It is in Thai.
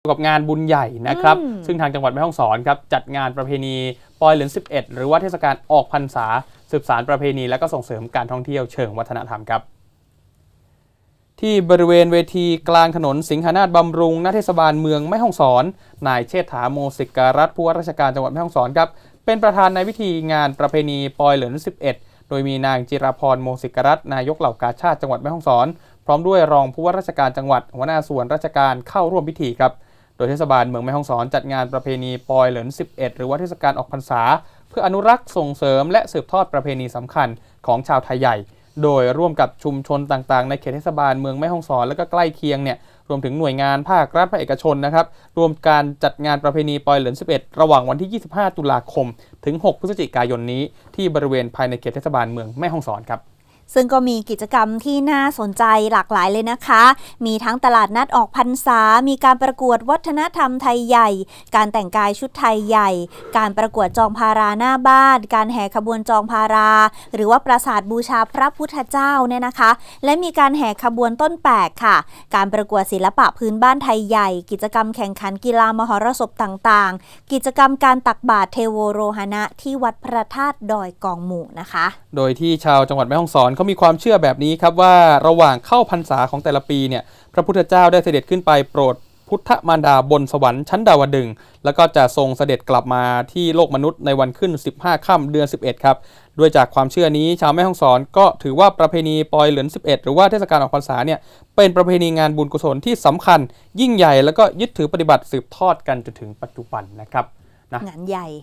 เกี่ยวกับงานบุญใหญ่นะครับอืมซึ่งทางจังหวัดแม่ฮ่องสอนครับจัดงานประเพณีปอยเหลือน11 หรือว่าเทศกาลออกพรรษา สืบสารประเพณีและก็ส่งเสริมการท่องเที่ยวเชิงวัฒนธรรมครับที่บริเวณเวทีกลางถนนสิงหนาฏบำรุงณเทศบาลเมืองแม่ฮ่องสอน นายเชษฐาโมสิการัตน์ผู้ว่าราชการจังหวัดแม่ฮ่องสอนครับเป็นประธานในพิธีงานประเพณีปอยเหลือน11 โดยมีนางจิราพรโมสิการัตน์นายกเหล่ากาชาติจังหวัดแม่ฮ่องสอน พร้อมด้วยรองผู้ว่าราชการจังหวัดหัวหน้าส่วนราชการเข้าร่วมพิธีครับโดยเทศบาลเมืองแม่ฮ่องสอนจัดงานประเพณีปอยเหลิน 11 หรือว่าเทศกาลออกพรรษา เพื่ออนุรักษ์ส่งเสริม และสืบทอดประเพณีสำคัญของชาวไทยใหญ่ โดยร่วมกับชุมชนต่างๆ ในเขตเทศบาลเมืองแม่ฮ่องสอนและก็ใกล้เคียงเนี่ยรวมถึงหน่วยงานภาครัฐภาคเอกชนนะครับรวมการจัดงานประเพณีปอยเหลิน 11 ระหว่างวันที่ 25 ตุลาคม ถึง 6 พฤศจิกายนนี้ที่บริเวณภายในเขตเทศบาลเมืองแม่ฮ่องสอนครับ ซึ่งก็มีกิจกรรมที่น่าสนใจหลากหลายเลยนะคะ มีทั้งตลาดนัดออกพรรษา มีการประกวดวัฒนธรรมไทยใหญ่ การแต่งกายชุดไทยใหญ่ การประกวดจองพาราหน้าบ้าน การแห่ขบวนจองพารา หรือว่าปราสาทบูชาพระพุทธเจ้าเนี่ยนะคะ และมีการแห่ขบวนต้นแปกค่ะ การประกวดศิลปะพื้นบ้านไทยใหญ่ กิจกรรมแข่งขันกีฬามหรสพต่างๆ กิจกรรมการตักบาตรเทโวโรหณะที่วัดพระธาตุดอยกองหมู่นะคะ โดยที่ชาวจังหวัดแม่ฮ่องสอนเขามีความเชื่อแบบนี้ครับว่าระหว่างเข้าพรรษาของแต่ละปีเนี่ยพระพุทธเจ้าได้เสด็จขึ้นไปโปรดพุทธมารดาบนสวรรค์ชั้นดาวดึง แล้วก็จะทรงเสด็จกลับมาที่โลกมนุษย์ในวันขึ้น 15 ค่ำเดือน 11 ครับ ด้วยจากความเชื่อนี้ชาวแม่ฮ่องสอนก็ถือว่าประเพณีปอยเหลือน 11 หรือว่าเทศกาลออกพรรษาเนี่ยเป็นประเพณีงานบุญกุศลที่สำคัญ ยิ่งใหญ่แล้วก็ยึดถือปฏิบัติสืบทอดกันจนถึงปัจจุบันนะครับนะงานใหญ่